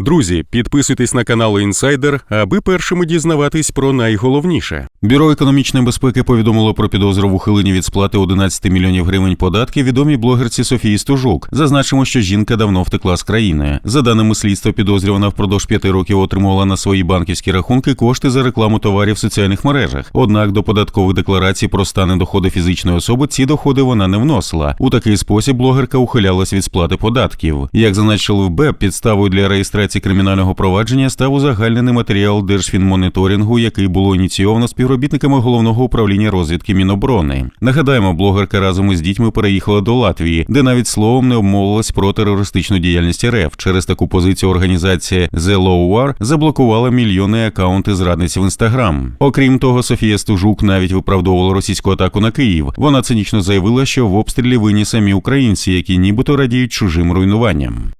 Друзі, підписуйтесь на канал Інсайдер, аби першими дізнаватись про найголовніше. Бюро економічної безпеки повідомило про підозру в ухиленні від сплати 11 мільйонів гривень податків відомій блогерці Софії Стужук. Зазначимо, що жінка давно втекла з країни. За даними слідства, підозрювана впродовж п'яти років отримувала на свої банківські рахунки кошти за рекламу товарів в соціальних мережах. Однак до податкових декларацій про стани доходи фізичної особи ці доходи вона не вносила. У такий спосіб блогерка ухилялась від сплати податків. Як зазначили в БЕП, підставою для реєстрації кримінального провадження став узагальнений матеріал Держфінмоніторингу, який було ініційовано співробітниками головного управління розвідки Міноборони. Нагадаємо, блогерка разом із дітьми переїхала до Латвії, де навіть словом не обмовилась про терористичну діяльність РФ. Через таку позицію організація The Low War заблокувала мільйони акаунти зрадниць в інстаграм. Окрім того, Софія Стужук навіть виправдовувала російську атаку на Київ. Вона цинічно заявила, що в обстрілі винні самі українці, які нібито радіють чужим руйнуванням.